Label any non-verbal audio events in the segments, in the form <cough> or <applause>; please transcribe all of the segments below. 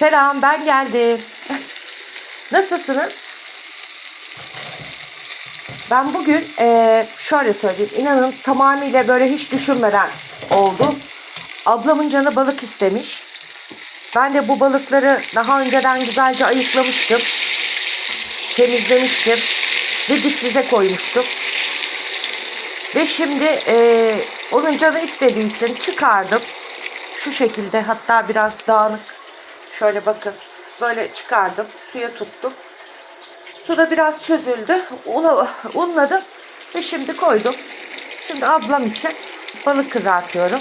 Selam ben geldim. Nasılsınız? Ben bugün eee, şöyle söyleyeyim. inanın tamamıyla böyle hiç düşünmeden oldu. Ablamın canı balık istemiş. Ben de bu balıkları daha önceden güzelce ayıklamıştım. Temizlemiştim. Ve difrize koymuştum. Ve şimdi eee, onun canı istediği için çıkardım. Şu şekilde hatta biraz dağınık. Şöyle bakın. Böyle çıkardım. Suya tuttum. Suda biraz çözüldü. Una, unladım. Ve şimdi koydum. Şimdi ablam için balık kızartıyorum.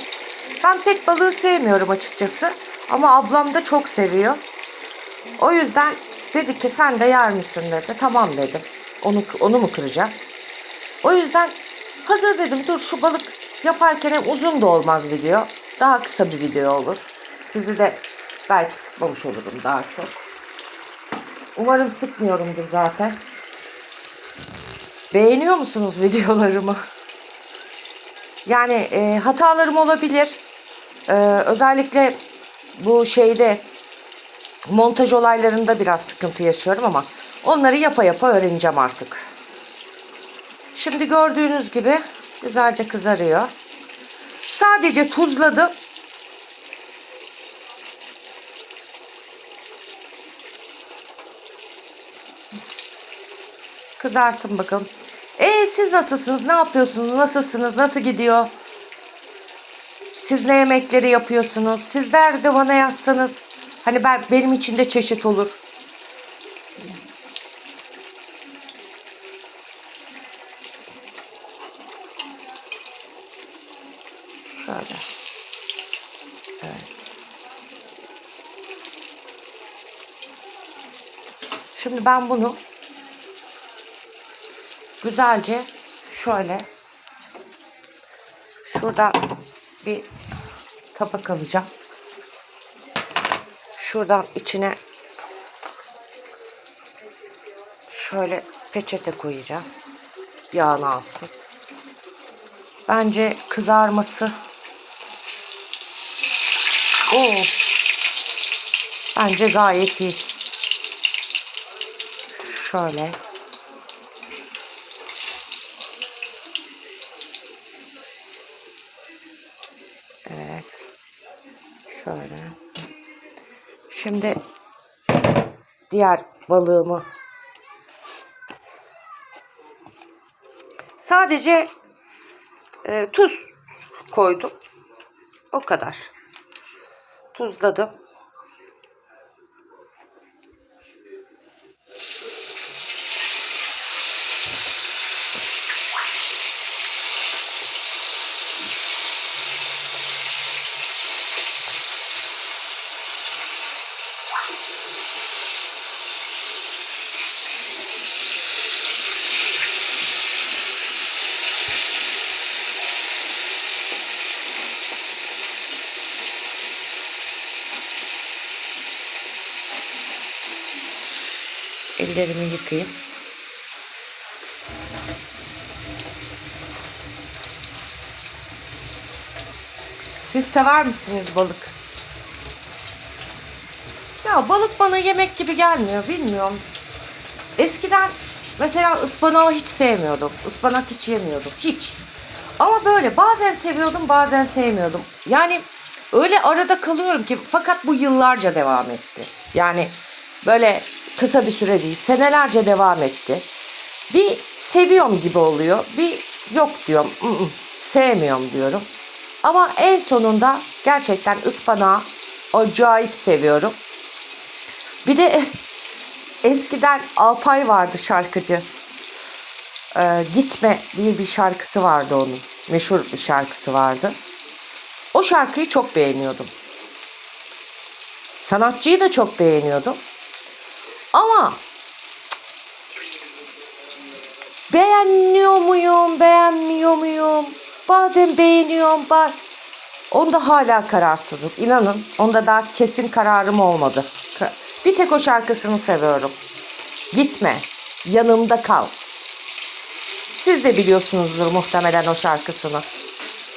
Ben pek balığı sevmiyorum açıkçası. Ama ablam da çok seviyor. O yüzden dedi ki sen de yer misin dedi. Tamam dedim. Onu, onu mu kıracağım? O yüzden hazır dedim dur şu balık yaparken hem uzun da olmaz video. Daha kısa bir video olur. Sizi de belki sıkmamış olurum daha çok. Umarım sıkmıyorumdur zaten. Beğeniyor musunuz videolarımı? Yani e, hatalarım olabilir. E, özellikle bu şeyde montaj olaylarında biraz sıkıntı yaşıyorum ama onları yapa yapa öğreneceğim artık. Şimdi gördüğünüz gibi güzelce kızarıyor. Sadece tuzladım. Kızarsın bakalım. E siz nasılsınız? Ne yapıyorsunuz? Nasılsınız? Nasıl gidiyor? Siz ne yemekleri yapıyorsunuz? Sizler de bana yazsanız. Hani ben benim için de çeşit olur. Şöyle. Evet. Şimdi ben bunu güzelce şöyle şuradan bir tabak alacağım. Şuradan içine şöyle peçete koyacağım. Yağını alsın. Bence kızarması Oo. Bence gayet iyi. Şöyle. Şöyle. Şimdi diğer balığımı sadece e, tuz koydum. O kadar. Tuzladım. Ellerimi yıkayayım. Siz sever misiniz balık? Ya balık bana yemek gibi gelmiyor bilmiyorum. Eskiden mesela ıspanağı hiç sevmiyordum. Ispanak hiç yemiyordum. Hiç. Ama böyle bazen seviyordum bazen sevmiyordum. Yani öyle arada kalıyorum ki fakat bu yıllarca devam etti. Yani böyle kısa bir süre değil senelerce devam etti. Bir seviyorum gibi oluyor. Bir yok diyorum. ı ı, sevmiyorum diyorum. Ama en sonunda gerçekten ıspanağı acayip seviyorum. Bir de <laughs> eskiden Alpay vardı şarkıcı. Ee, Gitme diye bir şarkısı vardı onun. Meşhur bir şarkısı vardı. O şarkıyı çok beğeniyordum. Sanatçıyı da çok beğeniyordum. Ama beğeniyor muyum, beğenmiyor muyum? Bazen beğeniyorum, bak. Onda hala kararsızım. İnanın onda daha kesin kararım olmadı. Bir tek o şarkısını seviyorum. Gitme, yanımda kal. Siz de biliyorsunuzdur muhtemelen o şarkısını.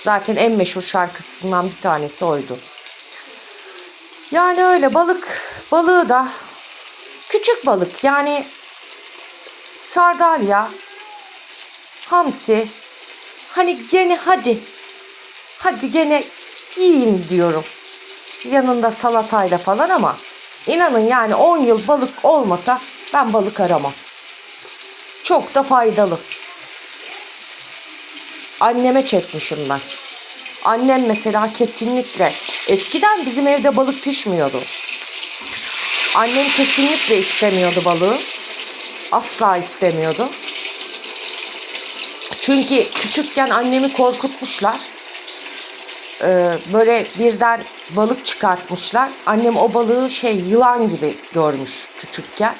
Zaten en meşhur şarkısından bir tanesi oydu. Yani öyle balık balığı da küçük balık yani sardalya, hamsi. Hani gene hadi. Hadi gene yiyeyim diyorum. Yanında salatayla falan ama inanın yani 10 yıl balık olmasa ben balık aramam. Çok da faydalı. Anneme çekmişim ben. Annem mesela kesinlikle eskiden bizim evde balık pişmiyordu. Annem kesinlikle istemiyordu balığı. Asla istemiyordu. Çünkü küçükken annemi korkutmuşlar. Ee, böyle birden balık çıkartmışlar. Annem o balığı şey yılan gibi görmüş küçükken.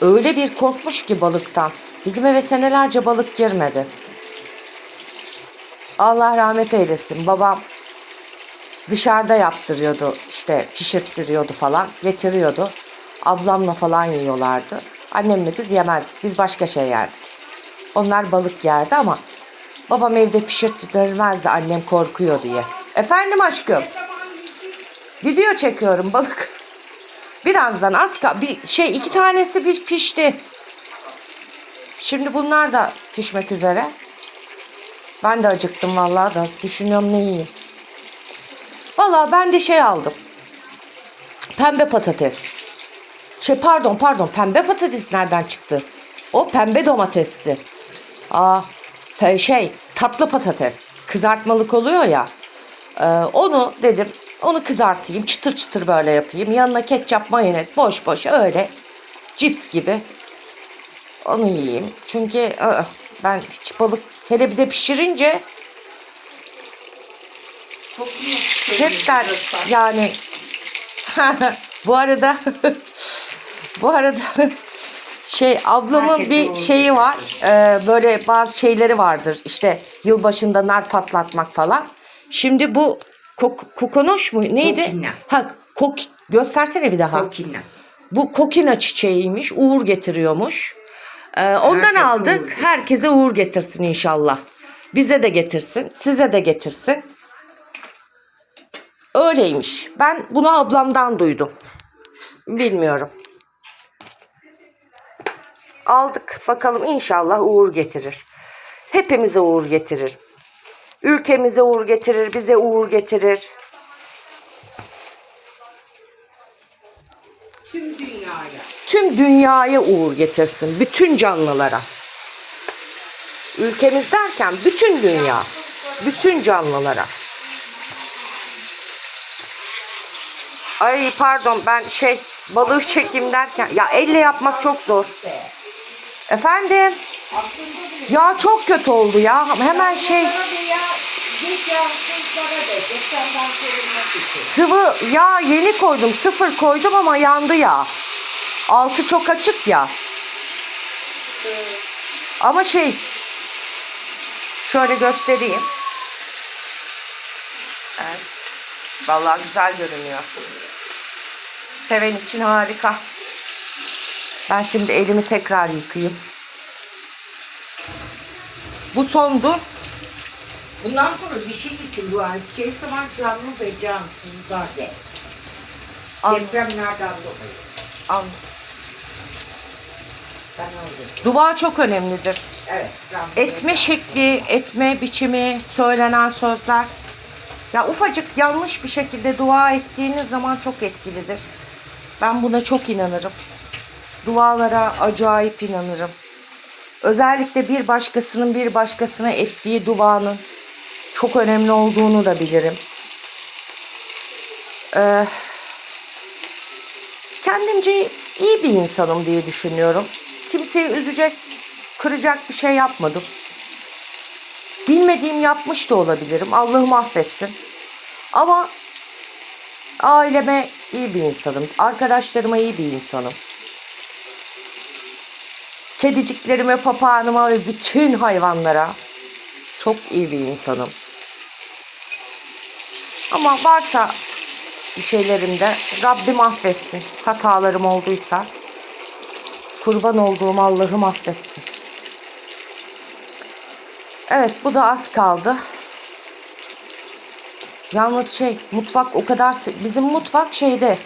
Öyle bir korkmuş ki balıktan. Bizim eve senelerce balık girmedi. Allah rahmet eylesin. Babam dışarıda yaptırıyordu işte pişirttiriyordu falan getiriyordu. Ablamla falan yiyorlardı. Annemle biz yemezdik. Biz başka şey yerdik. Onlar balık yerdi ama babam evde pişirttirmezdi annem korkuyor diye. Efendim aşkım. Video çekiyorum balık. Birazdan az ka- bir şey iki tanesi bir pişti. Şimdi bunlar da pişmek üzere. Ben de acıktım vallahi da. Düşünüyorum ne yiyeyim. Vallahi ben de şey aldım. Pembe patates. Şey pardon pardon pembe patates nereden çıktı? O pembe domatesti. Aa pe- şey tatlı patates. Kızartmalık oluyor ya. Ee, onu dedim onu kızartayım çıtır çıtır böyle yapayım. Yanına ketçap mayonez boş boş öyle cips gibi. Onu yiyeyim. Çünkü ı, ben hiç balık hele bir de pişirince iyi. hepten yani <laughs> bu arada <laughs> bu arada <laughs> şey ablamın Herkese bir şeyi var. Ee, böyle bazı şeyleri vardır. İşte yılbaşında nar patlatmak falan. Şimdi bu kok kokonoş mu neydi? Kokina. Ha kok göstersene bir daha. Kokina. Bu kokina çiçeğiymiş. Uğur getiriyormuş. Ee, ondan Herkese aldık. uğur. Herkese uğur getirsin inşallah. Bize de getirsin. Size de getirsin. Öyleymiş. Ben bunu ablamdan duydum. Bilmiyorum. Aldık. Bakalım inşallah uğur getirir. Hepimize uğur getirir. Ülkemize uğur getirir. Bize uğur getirir. Tüm dünyaya. tüm dünyaya uğur getirsin. Bütün canlılara. Ülkemiz derken bütün dünya. Bütün canlılara. Ay pardon ben şey balık çekeyim derken ya elle yapmak çok zor. Efendim? Ya çok kötü oldu ya. Hemen şey sıvı ya yeni koydum. Sıfır koydum ama yandı ya. Altı çok açık ya. Ama şey şöyle göstereyim. Evet. Vallahi güzel görünüyor. Seven için harika. Ben şimdi elimi tekrar yıkayayım. Bu sondu. Bundan sonra bir şey için bu şey zaman canlı ve cansızlar de. An- Depremlerden dolayı. an- Ben öyle. Dua çok önemlidir. Evet. Etme şekli, etme biçimi, söylenen sözler. Ya ufacık yanlış bir şekilde dua ettiğiniz zaman çok etkilidir. Ben buna çok inanırım. Dualara acayip inanırım. Özellikle bir başkasının bir başkasına ettiği duanın çok önemli olduğunu da bilirim. Ee, kendimce iyi bir insanım diye düşünüyorum. Kimseyi üzecek, kıracak bir şey yapmadım. Bilmediğim yapmış da olabilirim. Allah'ım affetsin. Ama aileme iyi bir insanım. Arkadaşlarıma iyi bir insanım. Kediciklerime, papağanıma ve bütün hayvanlara çok iyi bir insanım. Ama varsa bir şeylerimde Rabbim affetsin. Hatalarım olduysa kurban olduğum Allah'ım affetsin. Evet bu da az kaldı. Yalnız şey mutfak o kadar bizim mutfak şeyde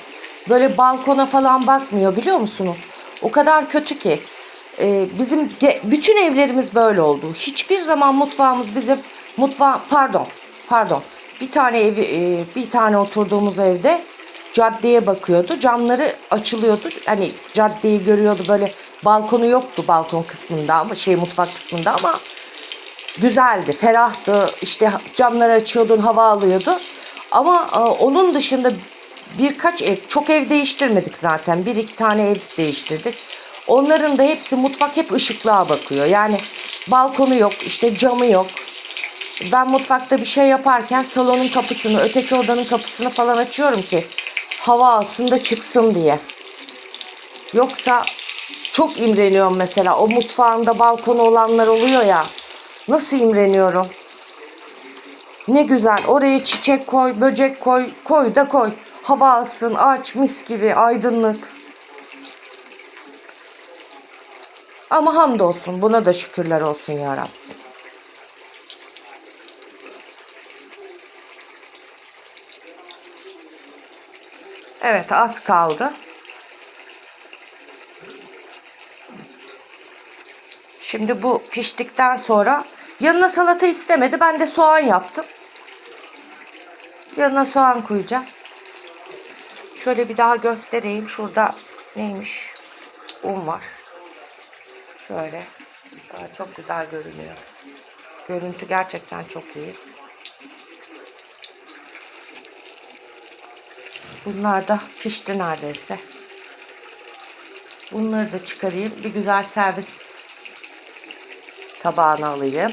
Böyle balkona falan bakmıyor biliyor musunuz? O kadar kötü ki. Ee, bizim bütün evlerimiz böyle oldu. Hiçbir zaman mutfağımız bizim mutfağı pardon pardon bir tane evi e, bir tane oturduğumuz evde caddeye bakıyordu. Camları açılıyordu. Hani caddeyi görüyordu böyle balkonu yoktu balkon kısmında ama şey mutfak kısmında ama güzeldi, ferahtı. İşte camları açıyordun, hava alıyordu. Ama e, onun dışında birkaç ev, çok ev değiştirmedik zaten. Bir iki tane ev değiştirdik. Onların da hepsi mutfak hep ışıklığa bakıyor. Yani balkonu yok, işte camı yok. Ben mutfakta bir şey yaparken salonun kapısını, öteki odanın kapısını falan açıyorum ki hava alsın da çıksın diye. Yoksa çok imreniyorum mesela. O mutfağında balkonu olanlar oluyor ya. Nasıl imreniyorum. Ne güzel. Oraya çiçek koy, böcek koy, koy da koy. Hava alsın, aç, mis gibi, aydınlık. Ama hamdolsun. Buna da şükürler olsun ya Rabbim. Evet az kaldı. Şimdi bu piştikten sonra yanına salata istemedi. Ben de soğan yaptım. Yanına soğan koyacağım. Şöyle bir daha göstereyim. Şurada neymiş? Un var. Şöyle. Aa, çok güzel görünüyor. Görüntü gerçekten çok iyi. Bunlar da pişti neredeyse. Bunları da çıkarayım. Bir güzel servis tabağına alayım.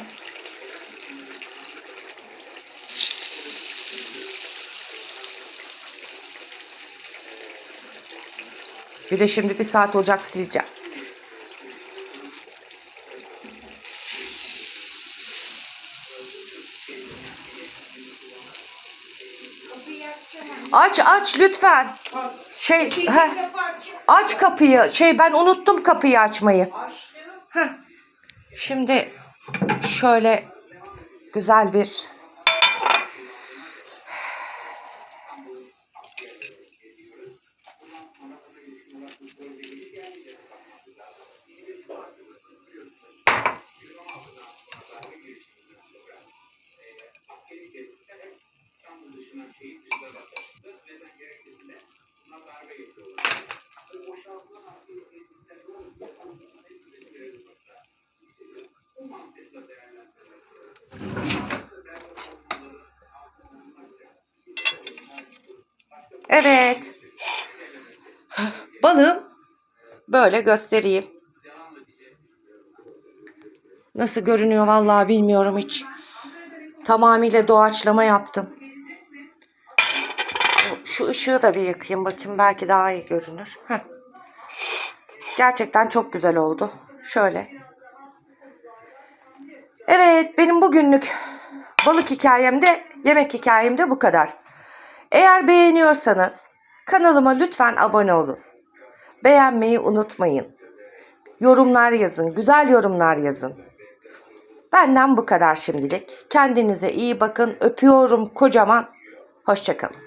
Bir de şimdi bir saat ocak sileceğim. Aç aç lütfen. Şey heh, aç kapıyı. Şey ben unuttum kapıyı açmayı. Heh. Şimdi şöyle güzel bir Evet. Balığım böyle göstereyim. Nasıl görünüyor vallahi bilmiyorum hiç. Tamamıyla doğaçlama yaptım. Şu ışığı da bir yakayım bakayım belki daha iyi görünür. Gerçekten çok güzel oldu. Şöyle. Evet benim bugünlük balık hikayem de yemek hikayem de bu kadar. Eğer beğeniyorsanız kanalıma lütfen abone olun. Beğenmeyi unutmayın. Yorumlar yazın, güzel yorumlar yazın. Benden bu kadar şimdilik. Kendinize iyi bakın. Öpüyorum kocaman. Hoşçakalın.